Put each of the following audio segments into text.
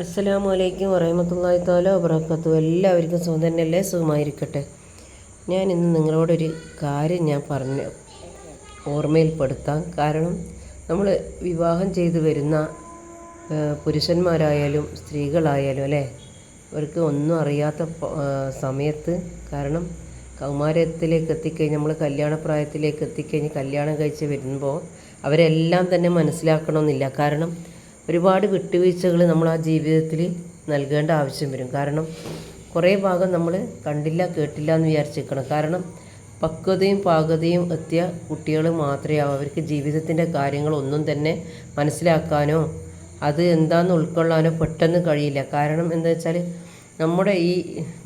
അസ്സലാമു അലൈക്കും വറഹമത്തല്ലാഹി താല വബറകാത്തു എല്ലാവർക്കും സുഖം തന്നെയല്ലേ? സുഖമായിരിക്കട്ടെ. ഞാൻ ഇന്ന് നിങ്ങളോടൊരു കാര്യം ഞാൻ പറഞ്ഞ് ഓർമ്മയിൽപ്പെടുത്താം. കാരണം നമ്മൾ വിവാഹം ചെയ്ത് വരുന്ന പുരുഷന്മാരായാലും സ്ത്രീകളായാലും അല്ലേ? അവർക്ക് ഒന്നും അറിയാത്ത സമയത്ത് കാരണം കൗമാരത്തിലേക്ക് എത്തിക്കഴിഞ്ഞ് നമ്മൾ കല്യാണപ്രായത്തിലേക്ക് എത്തിക്കഴിഞ്ഞ് കല്യാണം കഴിച്ച് വരുമ്പോൾ അവരെല്ലാം തന്നെ മനസ്സിലാക്കണമെന്നില്ല. കാരണം ഒരുപാട് വിട്ടുവീഴ്ചകൾ നമ്മൾ ആ ജീവിതത്തിൽ നൽകേണ്ട ആവശ്യം വരും. കാരണം കുറേ ഭാഗം നമ്മൾ കണ്ടില്ല കേട്ടില്ല എന്ന് വിചാരിച്ചിരിക്കണം. കാരണം പക്വതയും പാകതയും എത്തിയ കുട്ടികൾ മാത്രമേ. അവർക്ക് ജീവിതത്തിന്റെ കാര്യങ്ങളൊന്നും തന്നെ മനസ്സിലാക്കാനോ അത് എന്താണെന്ന് ഉൾക്കൊള്ളാനോ പെട്ടെന്ന് കഴിയില്ല. കാരണം എന്താ വെച്ചാൽ നമ്മുടെ ഈ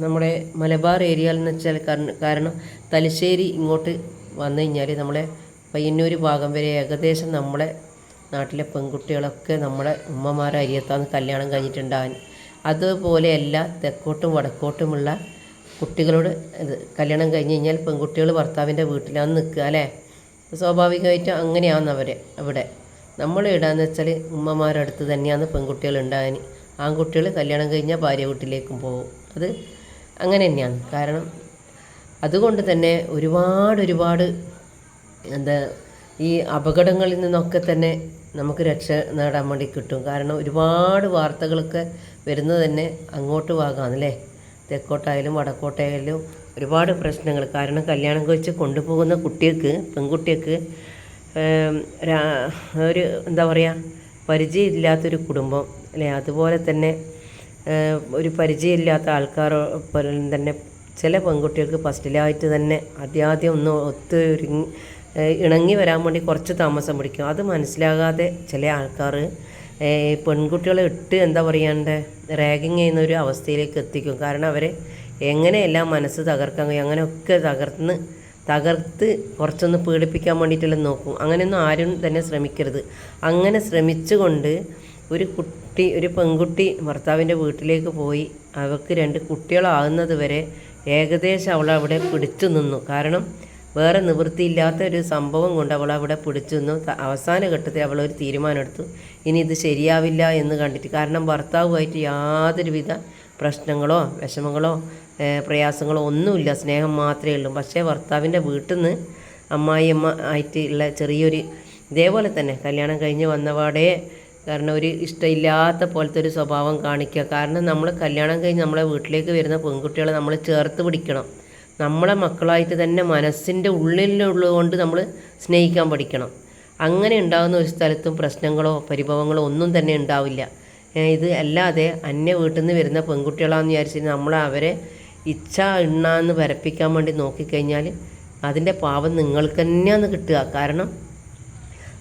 നമ്മുടെ മലബാർ ഏരിയയിൽ എന്ന് വെച്ചാൽ കാരണം തലശ്ശേരി ഇങ്ങോട്ട് വന്നു കഴിഞ്ഞാൽ നമ്മളെ പയ്യന്നൂർ ഭാഗം വരെ ഏകദേശം നമ്മളെ നാട്ടിലെ പെൺകുട്ടികളൊക്കെ നമ്മുടെ ഉമ്മമാരെ അരിയത്താന്ന് കല്യാണം കഴിഞ്ഞിട്ടുണ്ടാവാൻ. അതുപോലെയല്ല തെക്കോട്ടും വടക്കോട്ടുമുള്ള കുട്ടികളോട് ഇത് കല്യാണം കഴിഞ്ഞ് കഴിഞ്ഞാൽ പെൺകുട്ടികൾ ഭർത്താവിന്റെ വീട്ടിലാണ് നിൽക്കുക അല്ലേ? സ്വാഭാവികമായിട്ടും അങ്ങനെയാണ് അവർ അവിടെ. നമ്മൾ ഇടാന്ന് വെച്ചാൽ ഉമ്മമാരുടെ അടുത്ത് തന്നെയാണ് പെൺകുട്ടികൾ ഉണ്ടാകാൻ. ആൺകുട്ടികൾ കല്യാണം കഴിഞ്ഞാൽ ഭാര്യ വീട്ടിലേക്കും പോകും. അത് അങ്ങനെ തന്നെയാണ്. കാരണം അതുകൊണ്ട് തന്നെ ഒരുപാട് ഒരുപാട് എന്താ ഈ അപകടങ്ങളിൽ നിന്നൊക്കെ തന്നെ നമുക്ക് രക്ഷ നേടാൻ വേണ്ടി കിട്ടും. കാരണം ഒരുപാട് വാർത്തകളൊക്കെ വരുന്നത് തന്നെ അങ്ങോട്ട് ഭാഗമാണല്ലേ തെക്കോട്ടായാലും വടക്കോട്ടായാലും ഒരുപാട് പ്രശ്നങ്ങൾ. കാരണം കല്യാണം കഴിച്ച് കൊണ്ടുപോകുന്ന കുട്ടികൾക്ക് പെൺകുട്ടികൾക്ക് ഒരു എന്താ പറയുക പരിചയമില്ലാത്തൊരു കുടുംബം അല്ലേ അതുപോലെ തന്നെ ഒരു പരിചയമില്ലാത്ത ആൾക്കാർ തന്നെ ചില പെൺകുട്ടികൾക്ക് ഫസ്റ്റിലായിട്ട് തന്നെ ആദ്യാദ്യം ഒന്ന് ഒത്തൊരുങ്ങി ഇണങ്ങി വരാൻ വേണ്ടി കുറച്ച് താമസം പിടിക്കും. അത് മനസ്സിലാകാതെ ചില ആൾക്കാർ പെൺകുട്ടികളെ ഇട്ട് എന്താ പറയാണ്ട് റാഗിങ് ചെയ്യുന്ന ഒരു അവസ്ഥയിലേക്ക് എത്തിക്കും. കാരണം അവരെ എങ്ങനെയെല്ലാം മനസ്സ് തകർക്കാൻ കഴിയും അങ്ങനെയൊക്കെ തകർന്ന് തകർത്ത് കുറച്ചൊന്ന് പീഡിപ്പിക്കാൻ വേണ്ടിയിട്ടെല്ലാം നോക്കും. അങ്ങനെയൊന്നും ആരും തന്നെ ശ്രമിക്കരുത്. അങ്ങനെ ശ്രമിച്ചുകൊണ്ട് ഒരു കുട്ടി ഒരു പെൺകുട്ടി ഭർത്താവിന്റെ വീട്ടിലേക്ക് പോയി അവർക്ക് രണ്ട് കുട്ടികളാകുന്നത് വരെ ഏകദേശം അവൾ അവിടെ പിടിച്ചു നിന്നു. കാരണം വേറെ നിവൃത്തിയില്ലാത്ത ഒരു സംഭവം കൊണ്ട് അവൾ അവിടെ പിടിച്ചു നിന്നു. അവസാന ഘട്ടത്തിൽ അവൾ ഒരു തീരുമാനമെടുത്തു. ഇനി ഇത് ശരിയാവില്ല എന്ന് കണ്ടിട്ട് കാരണം ഭർത്താവുമായിട്ട് യാതൊരുവിധ പ്രശ്നങ്ങളോ വിഷമങ്ങളോ പ്രയാസങ്ങളോ ഒന്നുമില്ല. സ്നേഹം മാത്രമേ ഉള്ളൂ. പക്ഷേ ഭർത്താവിന്റെ വീട്ടിൽ നിന്ന് അമ്മായിയമ്മ ആയിട്ടുള്ള ചെറിയൊരു ഇതേപോലെ തന്നെ കല്യാണം കഴിഞ്ഞ് വന്നപാടേ കാരണം ഒരു ഇഷ്ടമില്ലാത്ത പോലത്തെ ഒരു സ്വഭാവം കാണിക്കുക. കാരണം നമ്മൾ കല്യാണം കഴിഞ്ഞ് നമ്മളെ വീട്ടിലേക്ക് വരുന്ന പെൺകുട്ടികളെ നമ്മൾ ചേർത്ത് പിടിക്കണം. നമ്മളെ മക്കളായിട്ട് തന്നെ മനസ്സിന്റെ ഉള്ളിലുള്ളത് കൊണ്ട് നമ്മൾ സ്നേഹിക്കാൻ പഠിക്കണം. അങ്ങനെ ഉണ്ടാകുന്ന ഒരു സ്ഥലത്തും പ്രശ്നങ്ങളോ പരിഭവങ്ങളോ ഒന്നും തന്നെ ഉണ്ടാവില്ല. ഇത് അല്ലാതെ അന്യ വീട്ടിൽ നിന്ന് വരുന്ന പെൺകുട്ടികളാന്ന് വിചാരിച്ചിട്ട് നമ്മൾ അവരെ ഇച്ഛ ഇണ്ണാന്ന് വരപ്പിക്കാൻ വേണ്ടി നോക്കിക്കഴിഞ്ഞാൽ അതിന്റെ പാവം നിങ്ങൾക്ക് തന്നെയാണ് കിട്ടുക. കാരണം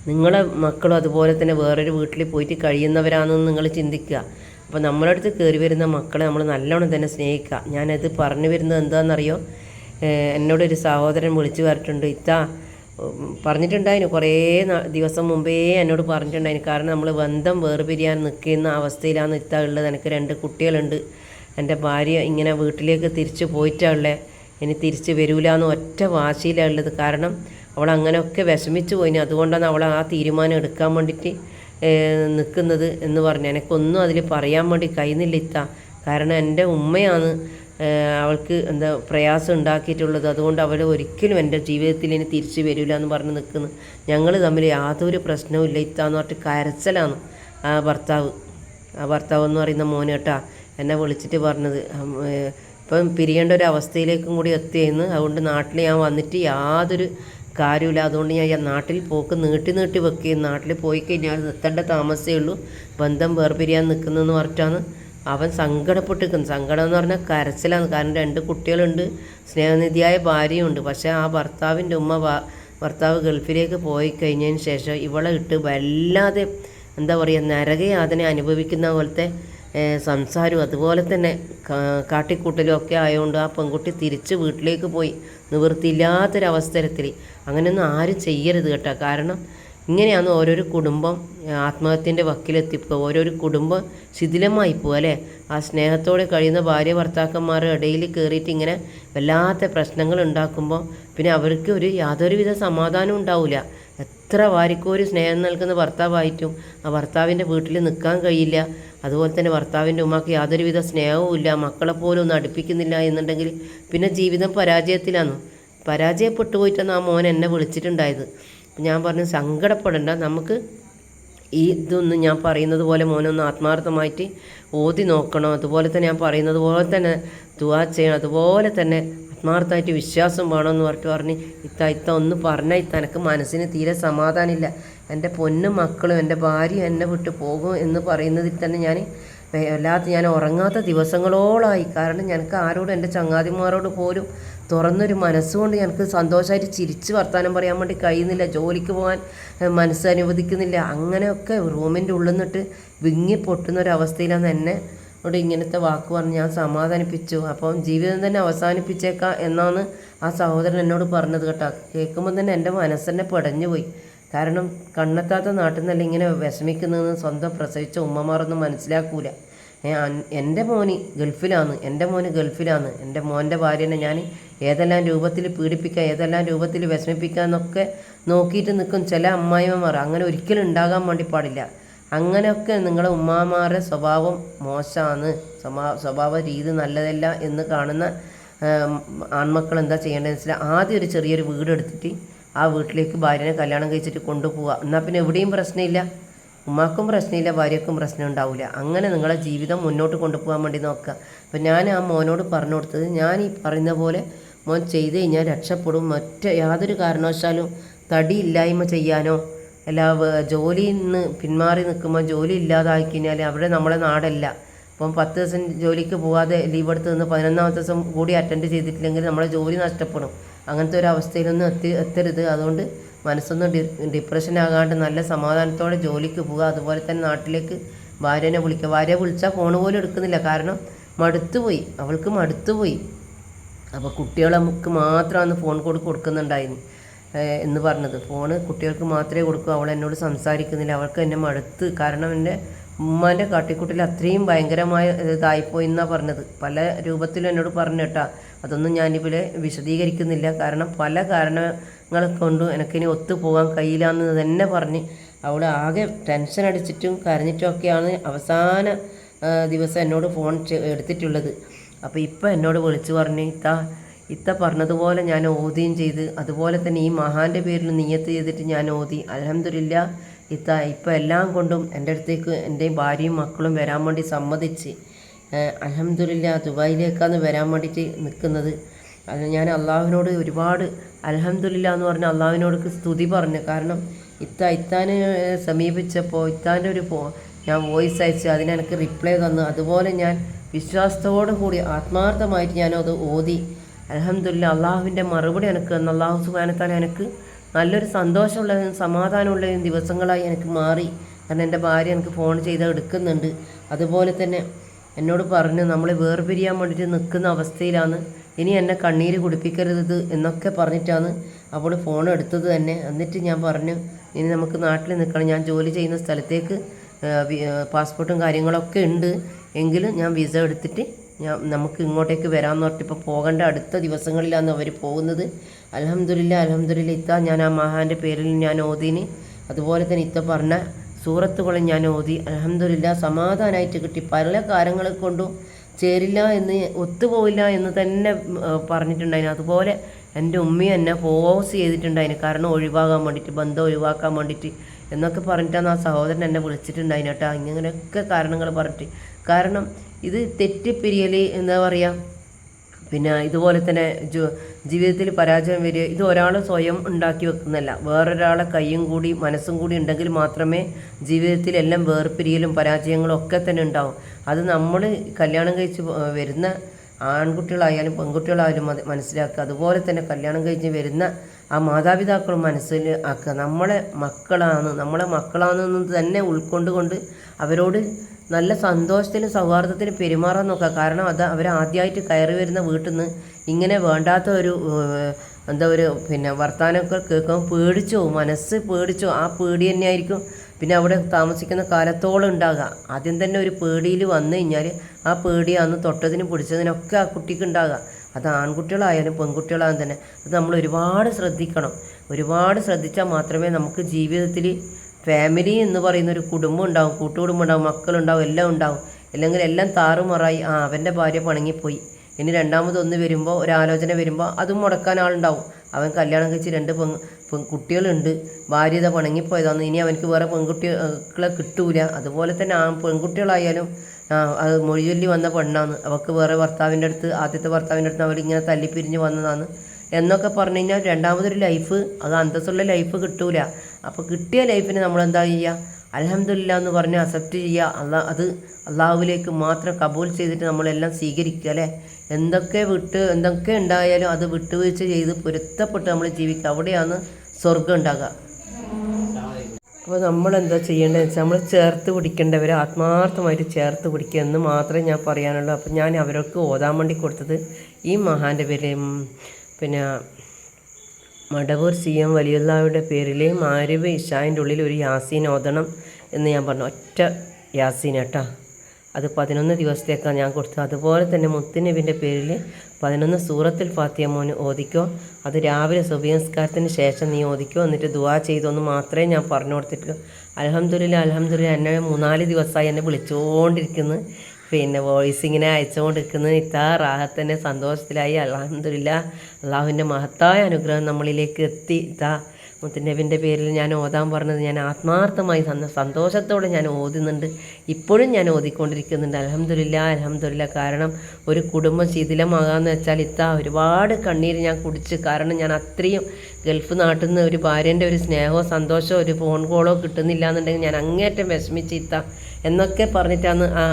നിങ്ങളെ മക്കളും അതുപോലെ തന്നെ വേറൊരു വീട്ടിൽ പോയിട്ട് കഴിയുന്നവരാണെന്ന് നിങ്ങൾ ചിന്തിക്കുക. അപ്പോൾ നമ്മളടുത്ത് കയറി വരുന്ന മക്കളെ നമ്മൾ നല്ലോണം തന്നെ സ്നേഹിക്കുക. ഞാനത് പറഞ്ഞു വരുന്നത് എന്താണെന്നറിയോ എന്നോടൊരു സഹോദരൻ വിളിച്ചു പറഞ്ഞിട്ടുണ്ട് ഇത്താ പറഞ്ഞിട്ടുണ്ടായിന് കുറേ ദിവസം മുമ്പേ എന്നോട് പറഞ്ഞിട്ടുണ്ടായിന്. കാരണം നമ്മൾ ബന്ധം വേർപിരിയാൻ നിൽക്കുന്ന അവസ്ഥയിലാണ് ഇത്ത ഉള്ളത്. എനിക്ക് രണ്ട് കുട്ടികളുണ്ട്. എന്റെ ഭാര്യ ഇങ്ങനെ വീട്ടിലേക്ക് തിരിച്ചു പോയിട്ടാണുള്ളത് ഇനി തിരിച്ച് വരൂല എന്ന് ഒറ്റ വാശിയിലാണ് ഉള്ളത്. കാരണം അവൾ അങ്ങനെയൊക്കെ വിഷമിച്ചു പോയിന്. അതുകൊണ്ടാണ് അവൾ ആ തീരുമാനം എടുക്കാൻ വേണ്ടിയിട്ട് നിൽക്കുന്നത് എന്ന് പറഞ്ഞു. എനിക്കൊന്നും അതിൽ പറയാൻ വേണ്ടി കഴിയുന്നില്ല ഇത്ത. കാരണം എന്റെ ഉമ്മയാണ് അവൾക്ക് എന്താ പ്രയാസം ഉണ്ടാക്കിയിട്ടുള്ളത് അതുകൊണ്ട് അവൾ ഒരിക്കലും എന്റെ ജീവിതത്തിൽ ഇനി തിരിച്ചു വരില്ല എന്ന് പറഞ്ഞ് നിൽക്കുന്നു. ഞങ്ങൾ തമ്മിൽ യാതൊരു പ്രശ്നവും ഇല്ല. ഇത്താന്ന് പറഞ്ഞിട്ട് കരച്ചലാണ് ആ ഭർത്താവ്. ആ ഭർത്താവ് എന്ന് പറയുന്ന മോനേട്ടാ എന്നെ വിളിച്ചിട്ട് പറഞ്ഞത്. ഇപ്പം പിരിയേണ്ട ഒരു അവസ്ഥയിലേക്കും കൂടി എത്തിയെന്ന്. അതുകൊണ്ട് നാട്ടിൽ ഞാൻ വന്നിട്ട് യാതൊരു കാര്യമില്ല അതുകൊണ്ട് ഞാൻ നാട്ടിൽ പോക്ക് നീട്ടി നീട്ടി വെക്കുകയും നാട്ടിൽ പോയി കഴിഞ്ഞാൽ നിർത്തേണ്ട താമസമേ ഉള്ളൂ. ബന്ധം വേർപിരിയാൻ നിൽക്കുന്നതെന്ന് പറഞ്ഞിട്ടാണ് അവൻ സങ്കടപ്പെട്ടിരിക്കുന്നു. സങ്കടം എന്ന് പറഞ്ഞാൽ കരച്ചിലാണ്. കാരണം രണ്ട് കുട്ടികളുണ്ട്. സ്നേഹനിധിയായ ഭാര്യയുണ്ട്. പക്ഷേ ആ ഭർത്താവിന്റെ ഉമ്മ ഭർത്താവ് ഗൾഫിലേക്ക് പോയി കഴിഞ്ഞതിന് ശേഷം ഇവളെ ഇട്ട് വല്ലാതെ എന്താ പറയുക നരകയാതനെ അനുഭവിക്കുന്ന പോലത്തെ സംസാരവും അതുപോലെ തന്നെ കാട്ടിക്കൂട്ടലും ഒക്കെ ആയതുകൊണ്ട് ആ പെൺകുട്ടി തിരിച്ച് വീട്ടിലേക്ക് പോയി. നിവൃത്തിയില്ലാത്തൊരവസരത്തിൽ അങ്ങനെയൊന്നും ആരും ചെയ്യരുത് കേട്ടോ. കാരണം ഇങ്ങനെയാണ് ഓരോരോ കുടുംബം ആത്മഹത്യന്റെ വക്കിലെത്തിപ്പോൾ ഓരോരോ കുടുംബം ശിഥിലമായി പോകും അല്ലേ? ആ സ്നേഹത്തോടെ കഴിയുന്ന ഭാര്യ ഭർത്താക്കന്മാരുടെ ഇടയിൽ കയറിയിട്ട് ഇങ്ങനെ വല്ലാത്ത പ്രശ്നങ്ങൾ ഉണ്ടാക്കുമ്പോൾ പിന്നെ അവർക്ക് ഒരു യാതൊരുവിധ സമാധാനവും ഉണ്ടാവില്ല എത്ര ഒരു സ്നേഹം നൽകുന്ന ഭർത്താവായിട്ടും ആ ഭർത്താവിന്റെ വീട്ടിൽ നിൽക്കാൻ കഴിയില്ല. അതുപോലെ തന്നെ ഭർത്താവിന്റെ ഉമ്മക്ക് യാതൊരുവിധ സ്നേഹവും ഇല്ല. മക്കളെ പോലും ഒന്നും അടുപ്പിക്കുന്നില്ല എന്നുണ്ടെങ്കിൽ പിന്നെ ജീവിതം പരാജയത്തിലാണ് പരാജയപ്പെട്ടു പോയിട്ടാണ് ആ മോൻ എന്നെ വിളിച്ചിട്ടുണ്ടായത്. ഞാൻ പറഞ്ഞു സങ്കടപ്പെടേണ്ട നമുക്ക് ഈ ഇതൊന്നും ഞാൻ പറയുന്നത് പോലെ മോനൊന്ന് ആത്മാർത്ഥമായിട്ട് ഓതി നോക്കണം. അതുപോലെ തന്നെ ഞാൻ പറയുന്നത് പോലെ തന്നെ ദുവാ ചെയ്യണം. അതുപോലെ തന്നെ ആത്മാർത്ഥമായിട്ട് വിശ്വാസം വേണമെന്ന് പറഞ്ഞിട്ട് പറഞ്ഞ് ഇത്ത ഇത്ത ഒന്ന് പറഞ്ഞാൽ ഇത്ത എനിക്ക് മനസ്സിന് തീരെ സമാധാനമില്ല. എന്റെ പൊന്നും മക്കളും എന്റെ ഭാര്യ എന്നെ വിട്ട് പോകും എന്ന് പറയുന്നതിൽ തന്നെ ഞാൻ വല്ലാത്ത ഞാൻ ഉറങ്ങാത്ത ദിവസങ്ങളോളായി. കാരണം ഞങ്ങൾക്ക് ആരോടും എന്റെ ചങ്ങാതിമാരോട് പോലും തുറന്നൊരു മനസ്സുകൊണ്ട് ഞങ്ങൾക്ക് സന്തോഷമായിട്ട് ചിരിച്ച് വർത്തമാനം പറയാൻ വേണ്ടി കഴിയുന്നില്ല. ജോലിക്ക് പോകാൻ മനസ്സ് അനുവദിക്കുന്നില്ല. അങ്ങനെയൊക്കെ റൂമിന്റെ ഉള്ളിൽ നിന്നിട്ട് വിങ്ങി പൊട്ടുന്ന ഒരു അവസ്ഥയിലാണ് എന്നെ ഇവിടെ ഇങ്ങനത്തെ വാക്ക് പറഞ്ഞ് ഞാൻ സമാധാനിപ്പിച്ചു. അപ്പം ജീവിതം തന്നെ അവസാനിപ്പിച്ചേക്കാം എന്നാണ് ആ സഹോദരൻ എന്നോട് പറഞ്ഞത് കേട്ടോ. കേൾക്കുമ്പോൾ തന്നെ എന്റെ മനസ്സെന്നെ പടഞ്ഞു പോയി കാരണം കണ്ണെത്താത്ത നാട്ടിൽ നിന്നല്ല ഇങ്ങനെ വിഷമിക്കുന്നതെന്ന് സ്വന്തം പ്രസവിച്ച ഉമ്മമാരൊന്നും മനസ്സിലാക്കൂല. എന്റെ മോന് ഗൾഫിലാണ് എന്റെ മോന് ഗൾഫിലാണ് എന്റെ മോന്റെ ഭാര്യനെ ഞാൻ ഏതെല്ലാം രൂപത്തിൽ പീഡിപ്പിക്കുക ഏതെല്ലാം രൂപത്തിൽ വിഷമിപ്പിക്കുക എന്നൊക്കെ നോക്കിയിട്ട് നിൽക്കും ചില അമ്മായിമ്മമാർ. അങ്ങനെ ഒരിക്കലും ഉണ്ടാകാൻ വേണ്ടി പാടില്ല. അങ്ങനെയൊക്കെ നിങ്ങളെ ഉമ്മാമാരുടെ സ്വഭാവം മോശമാണ്. സ്വഭാവ രീതി നല്ലതല്ല എന്ന് കാണുന്ന ആൺമക്കൾ എന്താ ചെയ്യേണ്ടതെന്ന് വെച്ചാൽ ആദ്യം ഒരു ചെറിയൊരു വീട് എടുത്തിട്ട് ആ വീട്ടിലേക്ക് ഭാര്യനെ കല്യാണം കഴിച്ചിട്ട് കൊണ്ടുപോവുക എന്നാൽ പിന്നെ എവിടെയും പ്രശ്നമില്ല. ഉമ്മാക്കും പ്രശ്നമില്ല ഭാര്യക്കും പ്രശ്നം ഉണ്ടാവില്ല അങ്ങനെ നിങ്ങളെ ജീവിതം മുന്നോട്ട് കൊണ്ടുപോകാൻ വേണ്ടി നോക്കുക. അപ്പം ഞാൻ ആ മോനോട് പറഞ്ഞു കൊടുത്തത് ഞാൻ ഈ പറയുന്ന പോലെ മോൻ ചെയ്ത് കഴിഞ്ഞാൽ രക്ഷപ്പെടും. മറ്റ് യാതൊരു കാരണവശാലും തടിയില്ലായ്മ ചെയ്യാനോ അല്ല ജോലിയിൽ നിന്ന് പിന്മാറി നിൽക്കുമ്പോൾ ജോലി ഇല്ലാതായി കഴിഞ്ഞാൽ അവിടെ നമ്മളെ നാടല്ല. അപ്പം പത്ത് ദിവസം ജോലിക്ക് പോകാതെ ലീവ് എടുത്ത് നിന്ന് പതിനൊന്നാമത്തെ ദിവസം കൂടി അറ്റൻഡ് ചെയ്തിട്ടില്ലെങ്കിൽ നമ്മളെ ജോലി നഷ്ടപ്പെടും. അങ്ങനത്തെ ഒരു അവസ്ഥയിലൊന്നും എത്തി എത്തരുത്. അതുകൊണ്ട് മനസ്സൊന്നും ഡി ഡിപ്രഷൻ ആകാണ്ട് നല്ല സമാധാനത്തോടെ ജോലിക്ക് പോവുക. അതുപോലെ തന്നെ നാട്ടിലേക്ക് ഭാര്യനെ വിളിക്കുക. ഭാര്യ വിളിച്ചാൽ ഫോൺ പോലും എടുക്കുന്നില്ല. കാരണം മടുത്തുപോയി. അവൾക്ക് മടുത്തുപോയി. അപ്പോൾ മാത്രം മാത്രമാണ് ഫോൺ കൊടു കൊടുക്കുന്നുണ്ടായിരുന്നു എന്ന് പറഞ്ഞത്. ഫോണ് കുട്ടികൾക്ക് മാത്രമേ കൊടുക്കൂ. അവൾ എന്നോട് സംസാരിക്കുന്നില്ല. അവൾക്ക് എന്നെ മടുത്ത്. കാരണം എന്റെ ഉമ്മാന്റെ കാട്ടിക്കൂട്ടിൽ അത്രയും ഭയങ്കരമായ ഇതായിപ്പോയി എന്നാണ് പറഞ്ഞത്. പല രൂപത്തിലും എന്നോട് പറഞ്ഞു കേട്ടാ അതൊന്നും ഞാനിവിടെ വിശദീകരിക്കുന്നില്ല. കാരണം പല കാരണങ്ങൾ കൊണ്ടും എനിക്കിനി ഒത്തു പോകാൻ കഴിയില്ല തന്നെ പറഞ്ഞ് അവൾ ആകെ ടെൻഷൻ അടിച്ചിട്ടും കരഞ്ഞിട്ടും ഒക്കെയാണ് അവസാന ദിവസം എന്നോട് ഫോൺ എടുത്തിട്ടുള്ളത്. അപ്പോൾ ഇപ്പം എന്നോട് വിളിച്ചു പറഞ്ഞു ഇത്ത ഇത്ത പറഞ്ഞതുപോലെ ഞാൻ ഓതിയും ചെയ്ത് അതുപോലെ തന്നെ ഈ മഹാന്റെ പേരിൽ നിയത്ത് ചെയ്തിട്ട് ഞാൻ ഓതി. അലഹമില്ല ഇത്ത ഇപ്പം എല്ലാം കൊണ്ടും എന്റെ അടുത്തേക്ക് എന്റെ ഭാര്യയും മക്കളും വരാൻ വേണ്ടി സമ്മതിച്ച് അലഹമില്ല ദുബായിലേക്കാണ് വരാൻ വേണ്ടിയിട്ട് നിൽക്കുന്നത്. അത് ഞാൻ അള്ളാഹുവിനോട് ഒരുപാട് അലഹമില്ല എന്ന് പറഞ്ഞ അള്ളാഹുവിനോട് സ്തുതി പറഞ്ഞു. കാരണം ഇത്ത ഇത്താനെ സമീപിച്ചപ്പോൾ ഇത്താന്റെ ഒരു ഞാൻ വോയിസ് അയച്ച് അതിനെനിക്ക് റിപ്ലൈ തന്നു. അതുപോലെ ഞാൻ വിശ്വാസത്തോടു കൂടി ആത്മാർത്ഥമായിട്ട് ഞാനത് ഓതി. അലഹമില്ല അള്ളാഹുവിന്റെ മറുപടി എനിക്ക് തന്നു. അള്ളാഹു സുബാനത്താൽ എനിക്ക് നല്ലൊരു സന്തോഷമുള്ളതും സമാധാനമുള്ളതും ദിവസങ്ങളായി എനിക്ക് മാറി. കാരണം എന്റെ ഭാര്യ എനിക്ക് ഫോൺ ചെയ്ത് എടുക്കുന്നുണ്ട്. അതുപോലെ തന്നെ എന്നോട് പറഞ്ഞു നമ്മളെ വേർപിരിയാൻ വേണ്ടിയിട്ട് നിൽക്കുന്ന അവസ്ഥയിലാണ്. ഇനി എന്നെ കണ്ണീര് കുടിപ്പിക്കരുത് എന്നൊക്കെ പറഞ്ഞിട്ടാണ് അവൾ ഫോൺ എടുത്തത് തന്നെ. എന്നിട്ട് ഞാൻ പറഞ്ഞു ഇനി നമുക്ക് നാട്ടിൽ നിൽക്കണം ഞാൻ ജോലി ചെയ്യുന്ന സ്ഥലത്തേക്ക് പാസ്പോർട്ടും കാര്യങ്ങളൊക്കെ ഉണ്ട്. എങ്കിലും ഞാൻ വിസ എടുത്തിട്ട് ഞാൻ നമുക്ക് ഇങ്ങോട്ടേക്ക് വരാമെന്ന് പറഞ്ഞിട്ട് ഇപ്പോൾ പോകേണ്ട അടുത്ത ദിവസങ്ങളിലാണ് അവർ പോകുന്നത്. അലഹമ്മദില്ല അലഹമ്മദില്ല ഇത്ത ഞാൻ ആ മഹാന്റെ പേരിൽ ഞാൻ ഓതിന്. അതുപോലെ തന്നെ ഇത്ത പറഞ്ഞ സൂറത്തുകളും ഞാൻ ഓതി. അലഹമ്മദില്ല സമാധാനമായിട്ട് കിട്ടി. പല കാര്യങ്ങളെ കൊണ്ടും ചേരില്ല എന്ന് ഒത്തുപോയില്ല എന്ന് തന്നെ പറഞ്ഞിട്ടുണ്ടായിന്. അതുപോലെ എന്റെ ഉമ്മയും എന്നെ ഫോഴ്സ് ചെയ്തിട്ടുണ്ടായിന്. കാരണം ഒഴിവാകാൻ വേണ്ടിയിട്ട് ബന്ധം ഒഴിവാക്കാൻ വേണ്ടിയിട്ട് എന്നൊക്കെ പറഞ്ഞിട്ടാണ് ആ സഹോദരൻ എന്നെ വിളിച്ചിട്ടുണ്ടായിന് കേട്ടോ. ഇങ്ങനെയൊക്കെ കാരണങ്ങൾ പറഞ്ഞിട്ട് കാരണം ഇത് തെറ്റിപ്പിരിയൽ എന്താ പറയുക പിന്നെ ഇതുപോലെ തന്നെ ജീവിതത്തിൽ പരാജയം വരിക ഇത് ഒരാൾ സ്വയം ഉണ്ടാക്കി വെക്കുന്നതല്ല. വേറൊരാളെ കൈയും കൂടി മനസ്സും കൂടി ഉണ്ടെങ്കിൽ മാത്രമേ ജീവിതത്തിൽ എല്ലാം വേർപിരിയലും പരാജയങ്ങളും ഒക്കെ തന്നെ ഉണ്ടാവും. അത് നമ്മൾ കല്യാണം കഴിച്ച് വരുന്ന ആൺകുട്ടികളായാലും പെൺകുട്ടികളായാലും മനസ്സിലാക്കുക. അതുപോലെ തന്നെ കല്യാണം കഴിച്ച് വരുന്ന ആ മാതാപിതാക്കളും മനസ്സിൽ ആക്കുക. നമ്മളെ മക്കളാണ് നമ്മളെ മക്കളാണെന്ന് തന്നെ ഉൾക്കൊണ്ടുകൊണ്ട് അവരോട് നല്ല സന്തോഷത്തിലും സൗഹാർദ്ദത്തിലും പെരുമാറാൻ നോക്കുക. കാരണം അത് അവർ ആദ്യമായിട്ട് കയറി വരുന്ന വീട്ടിൽ നിന്ന് ഇങ്ങനെ വേണ്ടാത്ത ഒരു എന്താ ഒരു പിന്നെ വർത്തമാനമൊക്കെ കേൾക്കുമ്പോൾ പേടിച്ചു? മനസ്സ് പേടിച്ചു? ആ പേടി തന്നെയായിരിക്കും പിന്നെ അവിടെ താമസിക്കുന്ന കാലത്തോളം ഉണ്ടാകുക. ആദ്യം തന്നെ ഒരു പേടിയിൽ വന്നു കഴിഞ്ഞാൽ ആ പേടി അന്ന് തൊട്ടതിനും പിടിച്ചതിനൊക്കെ ആ കുട്ടിക്ക് ഉണ്ടാകുക. അത് ആൺകുട്ടികളായാലും പെൺകുട്ടികളായാലും തന്നെ അത് നമ്മൾ ഒരുപാട് ശ്രദ്ധിക്കണം. ഒരുപാട് ശ്രദ്ധിച്ചാൽ മാത്രമേ നമുക്ക് ജീവിതത്തിൽ ഫാമിലി എന്ന് പറയുന്ന ഒരു കുടുംബം ഉണ്ടാവും കൂട്ടുകുടുംബം ഉണ്ടാവും മക്കളുണ്ടാവും എല്ലാം ഉണ്ടാവും. അല്ലെങ്കിൽ എല്ലാം താറുമാറായി ആ അവന്റെ ഭാര്യ പണങ്ങിപ്പോയി. ഇനി രണ്ടാമതൊന്ന് വരുമ്പോൾ ഒരാലോചന വരുമ്പോൾ അതും മുടക്കാൻ ആളുണ്ടാവും. അവൻ കല്യാണം കഴിച്ച് രണ്ട് പെൺ കുട്ടികളുണ്ട്. ഭാര്യത പണങ്ങിപ്പോയതാണ് ഇനി അവനക്ക് വേറെ പെൺകുട്ടികളെ കിട്ടൂല. അതുപോലെ തന്നെ ആ പെൺകുട്ടികളായാലും അത് മൊഴിചൊല്ലി വന്ന പെണ്ണാണ് അവൾക്ക് വേറെ ഭർത്താവിന്റെ അടുത്ത് ആദ്യത്തെ ഭർത്താവിന്റെ അടുത്ത് അവരിങ്ങനെ തല്ലിപ്പിരിഞ്ഞ് വന്നതാണ് എന്നൊക്കെ പറഞ്ഞു കഴിഞ്ഞാൽ രണ്ടാമതൊരു ലൈഫ് അത് അന്തസ്സുള്ള ലൈഫ് കിട്ടൂല. അപ്പോൾ കിട്ടിയ ലൈഫിന് നമ്മൾ എന്താ ചെയ്യുക അലഹമില്ല എന്ന് പറഞ്ഞ് അക്സെപ്റ്റ് ചെയ്യുക അള്ളാ അത് അള്ളാഹുവിലേക്ക് മാത്രം കബൂൽ ചെയ്തിട്ട് നമ്മളെല്ലാം സ്വീകരിക്കുക അല്ലേ? എന്തൊക്കെ വിട്ട് എന്തൊക്കെ ഉണ്ടായാലും അത് വിട്ടുവീഴ്ച ചെയ്ത് പൊരുത്തപ്പെട്ട് നമ്മൾ ജീവിക്കുക. അവിടെയാണ് സ്വർഗം ഉണ്ടാകുക. അപ്പോൾ നമ്മളെന്താ ചെയ്യേണ്ടതെന്ന് വെച്ചാൽ നമ്മൾ ചേർത്ത് പിടിക്കേണ്ടവരെ ആത്മാർത്ഥമായിട്ട് ചേർത്ത് പിടിക്കുക എന്ന് മാത്രമേ ഞാൻ പറയാനുള്ളൂ. അപ്പോൾ ഞാൻ അവർക്ക് ഓതാൻ വേണ്ടി കൊടുത്തത് ഈ മഹാന്റെ പേര് പിന്നെ മടവൂർ സി എം വലിയുള്ളവരുടെ പേരിൽ മാരിവ് ഇഷാന്റെ ഉള്ളിൽ ഒരു യാസീൻ ഓതണം എന്ന് ഞാൻ പറഞ്ഞു. ഒറ്റ യാസീൻ കേട്ടോ അത് പതിനൊന്ന് ദിവസത്തേക്കാണ് ഞാൻ കൊടുത്തത്. അതുപോലെ തന്നെ മുത്തുനബിന്റെ പേരിൽ പതിനൊന്ന് സൂറത്തിൽ ഫാത്തിയ മോന് ഓദിക്കോ അത് രാവിലെ സുബിയംസ്കാരത്തിന് ശേഷം നീ ഓദിക്കോ എന്നിട്ട് ദുവാ ചെയ്തോന്ന് മാത്രമേ ഞാൻ പറഞ്ഞു കൊടുത്തിട്ടുള്ളൂ. അലഹമ്മദില്ല അലഹമ്മദില്ല എന്നെ മൂന്നാൽ ദിവസമായി എന്നെ വിളിച്ചുകൊണ്ടിരിക്കുന്നു പിന്നെ വോയിസ് ഇങ്ങനെ അയച്ചുകൊണ്ടിരിക്കുന്നത് ഇത്താ റാഹത്തന്നെ സന്തോഷത്തിലായി. അലഹമില്ല അള്ളാഹുവിന്റെ മഹത്തായ അനുഗ്രഹം നമ്മളിലേക്ക് എത്തി. ഇതാ മുത്തുനബിന്റെ പേരിൽ ഞാൻ ഓതാൻ പറഞ്ഞത് ഞാൻ ആത്മാർത്ഥമായി സന്ത സന്തോഷത്തോടെ ഞാൻ ഓതുന്നുണ്ട്. ഇപ്പോഴും ഞാൻ ഓതിക്കൊണ്ടിരിക്കുന്നുണ്ട്. അലഹമില്ല അലഹമില്ല കാരണം ഒരു കുടുംബം ശിഥിലമാകാമെന്ന് വെച്ചാൽ ഇത്താ ഒരുപാട് കണ്ണീര് ഞാൻ കുടിച്ച് കാരണം ഞാൻ അത്രയും ഗൾഫ് നാട്ടിൽ നിന്ന് ഒരു ഭാര്യന്റെ ഒരു സ്നേഹമോ സന്തോഷമോ ഒരു ഫോൺ കോളോ കിട്ടുന്നില്ല എന്നുണ്ടെങ്കിൽ ഞാൻ അങ്ങേറ്റം വിഷമിച്ച് ഇത്താ എന്നൊക്കെ പറഞ്ഞിട്ടാണ് ആ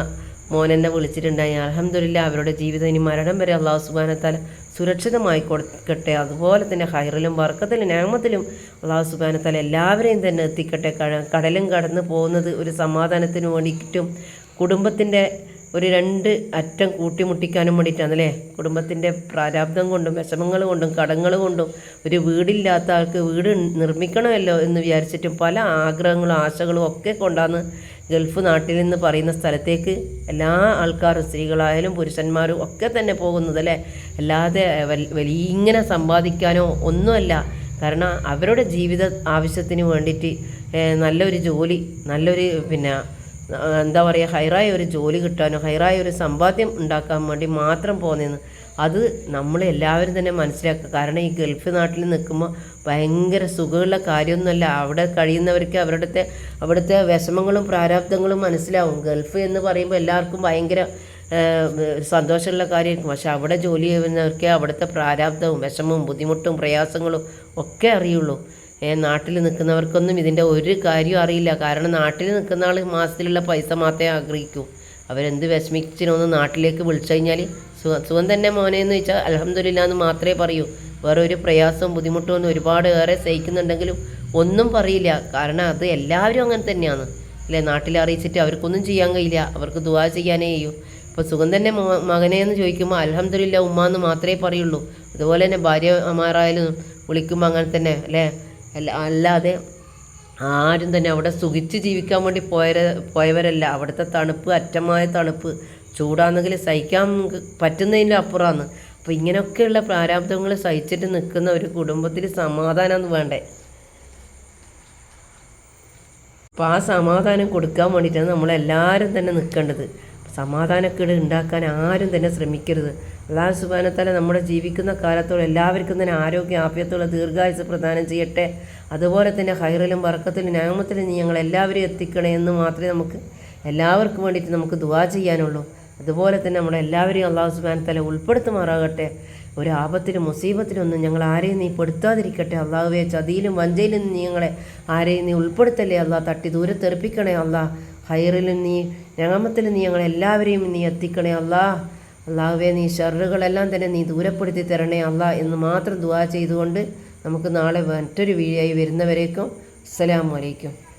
മോൻ എന്നെ വിളിച്ചിട്ടുണ്ടായി. അലഹമില്ല അവരുടെ ജീവിതം ഇനി മരണം വരെ അള്ളാഹു സുബാനത്താൽ സുരക്ഷിതമായി കൊടുക്കട്ടെ. അതുപോലെ തന്നെ ഹൈറിലും വർക്കത്തിലും ഞാമത്തിലും അള്ളാഹു സുബാനത്താൽ എല്ലാവരെയും തന്നെ എത്തിക്കട്ടെ. കടലും കടന്ന് പോകുന്നത് ഒരു സമാധാനത്തിന് വേണ്ടിയിട്ടും കുടുംബത്തിന്റെ ഒരു രണ്ട് അറ്റം കൂട്ടിമുട്ടിക്കാനും വേണ്ടിയിട്ടാണ് അല്ലേ? കുടുംബത്തിന്റെ പ്രാരാബ്ദം കൊണ്ടും വിഷമങ്ങൾ കൊണ്ടും കടങ്ങൾ കൊണ്ടും ഒരു വീടില്ലാത്ത ആൾക്ക് വീട് നിർമ്മിക്കണമല്ലോ എന്ന് വിചാരിച്ചിട്ടും പല ആഗ്രഹങ്ങളും ആശകളും ഒക്കെ കൊണ്ടാണ് ഗൾഫ് നാട്ടിൽ നിന്ന് പറയുന്ന സ്ഥലത്തേക്ക് എല്ലാ ആൾക്കാരും സ്ത്രീകളായാലും പുരുഷന്മാരും ഒക്കെ തന്നെ പോകുന്നത് അല്ലേ? അല്ലാതെ വലിയ ഇങ്ങനെ സമ്പാദിക്കാനോ ഒന്നുമല്ല. കാരണം അവരുടെ ജീവിത ആവശ്യത്തിന് വേണ്ടിയിട്ട് നല്ലൊരു ജോലി നല്ലൊരു പിന്നെ എന്താ പറയുക ഹൈറായ ഒരു ജോലി കിട്ടാനോ ഹൈറായ ഒരു സമ്പാദ്യം ഉണ്ടാക്കാൻ വേണ്ടി മാത്രം പോകുന്നതെന്ന്. അത് നമ്മൾ എല്ലാവരും തന്നെ മനസ്സിലാക്കുക. കാരണം ഈ ഗൾഫ് നാട്ടിൽ നിൽക്കുമ്പോൾ ഭയങ്കര സുഖമുള്ള കാര്യമൊന്നുമല്ല. അവിടെ കഴിയുന്നവർക്ക് അവരുടെ അവിടുത്തെ വിഷമങ്ങളും പ്രാരാബ്ദങ്ങളും മനസ്സിലാവും. ഗൾഫ് എന്ന് പറയുമ്പോൾ എല്ലാവർക്കും ഭയങ്കര സന്തോഷമുള്ള കാര്യമായിരിക്കും. പക്ഷെ അവിടെ ജോലി ചെയ്യുന്നവർക്ക് അവിടുത്തെ പ്രാരാബ്ദവും വിഷമവും ബുദ്ധിമുട്ടും പ്രയാസങ്ങളും ഒക്കെ അറിയുള്ളൂ. നാട്ടിൽ നിൽക്കുന്നവർക്കൊന്നും ഇതിന്റെ ഒരു കാര്യവും അറിയില്ല. കാരണം നാട്ടിൽ നിൽക്കുന്ന ആൾ മാസത്തിലുള്ള പൈസ മാത്രമേ ആഗ്രഹിക്കൂ. അവരെന്ത് വിഷമിച്ചിനൊന്ന് നാട്ടിലേക്ക് വിളിച്ചു കഴിഞ്ഞാൽ സുഖം തന്നെ മോനെ എന്ന് വെച്ചാൽ അലഹമ്മദില്ല എന്ന് മാത്രമേ പറയൂ. വേറെ ഒരു പ്രയാസവും ബുദ്ധിമുട്ടും ഒന്നും ഒരുപാട് ഏറെ സഹിക്കുന്നുണ്ടെങ്കിലും ഒന്നും പറയില്ല. കാരണം അത് എല്ലാവരും അങ്ങനെ തന്നെയാണ്. അല്ലേ? നാട്ടിൽ അറിയിച്ചിട്ട് അവർക്കൊന്നും ചെയ്യാൻ കഴിയില്ല. അവർക്ക് ദുവാ ചെയ്യാനേ ചെയ്യൂ ഇപ്പോൾ സുഖം തന്നെ മകനെ എന്ന് ചോദിക്കുമ്പോൾ അലഹമ്മദില്ല ഉമ്മ എന്ന് മാത്രമേ പറയുള്ളൂ. അതുപോലെ തന്നെ ഭാര്യ ഭാര്യമാരായാലും വിളിക്കുമ്പോൾ അങ്ങനെ തന്നെ അല്ലേ? അല്ല അല്ലാതെ ആരും തന്നെ അവിടെ സുഖിച്ച് ജീവിക്കാൻ വേണ്ടി പോയ പോയവരല്ല. അവിടുത്തെ തണുപ്പ് അറ്റമായ തണുപ്പ്. ചൂടാണെങ്കിൽ സഹിക്കാൻ പറ്റുന്നതിന്റെ അപ്പുറമാണ് അപ്പോൾ ഇങ്ങനെയൊക്കെയുള്ള പ്രാരാബ്ദങ്ങൾ സഹിച്ചിട്ട് നിൽക്കുന്ന ഒരു കുടുംബത്തിൽ സമാധാനമൊന്നും വേണ്ടേ? അപ്പോൾ ആ സമാധാനം കൊടുക്കാൻ വേണ്ടിയിട്ടാണ് നമ്മളെല്ലാവരും തന്നെ നിൽക്കേണ്ടത് സമാധാനക്കേട് ഉണ്ടാക്കാൻ ആരും തന്നെ ശ്രമിക്കരുത്. അള്ളാഹു സുബാനത്താല നമ്മുടെ ജീവിക്കുന്ന കാലത്തോളം എല്ലാവർക്കും തന്നെ ആരോഗ്യ ആഫ്യത്തുള്ള ദീർഘായുസ് പ്രദാനം ചെയ്യട്ടെ. അതുപോലെ തന്നെ ഹൈറിലും വറക്കത്തിലും ഞാമത്തിലും ഞങ്ങൾ എല്ലാവരെയും എത്തിക്കണേ എന്ന് മാത്രമേ നമുക്ക് എല്ലാവർക്കും വേണ്ടിയിട്ട് നമുക്ക് ദുവാ ചെയ്യാനുള്ളൂ. അതുപോലെ തന്നെ നമ്മളെല്ലാവരെയും അള്ളാഹു സുബാനത്താല ഉൾപ്പെടുത്തുമാറാകട്ടെ. ഒരു ആപത്തിലും മുസീബത്തിലൊന്നും ഞങ്ങൾ ആരെയും നീ പെടുത്താതിരിക്കട്ടെ. അള്ളാഹുവെ ചതിയിലും വഞ്ചയിലും നീ ഞങ്ങളെ ആരെയും നീ ഉൾപ്പെടുത്തല്ലേ അള്ളാഹ്? തട്ടി ദൂരെ തെറിപ്പിക്കണേ അള്ളാഹ്. ഹൈറിലും നീ ഞങ്ങമത്തിലും നീ ഞങ്ങളെ എല്ലാവരെയും നീ എത്തിക്കണേ അള്ളാഹ്. അള്ളാഹുവെ നീ ഷറുകളെല്ലാം തന്നെ നീ ദൂരപ്പെടുത്തി തരണേ അള്ളാഹ് എന്ന് മാത്രം ദുവാ ചെയ്തുകൊണ്ട് നമുക്ക് നാളെ മറ്റൊരു വീഴായി വരുന്നവരേക്കും. അസ്സലാമു അലൈക്കും.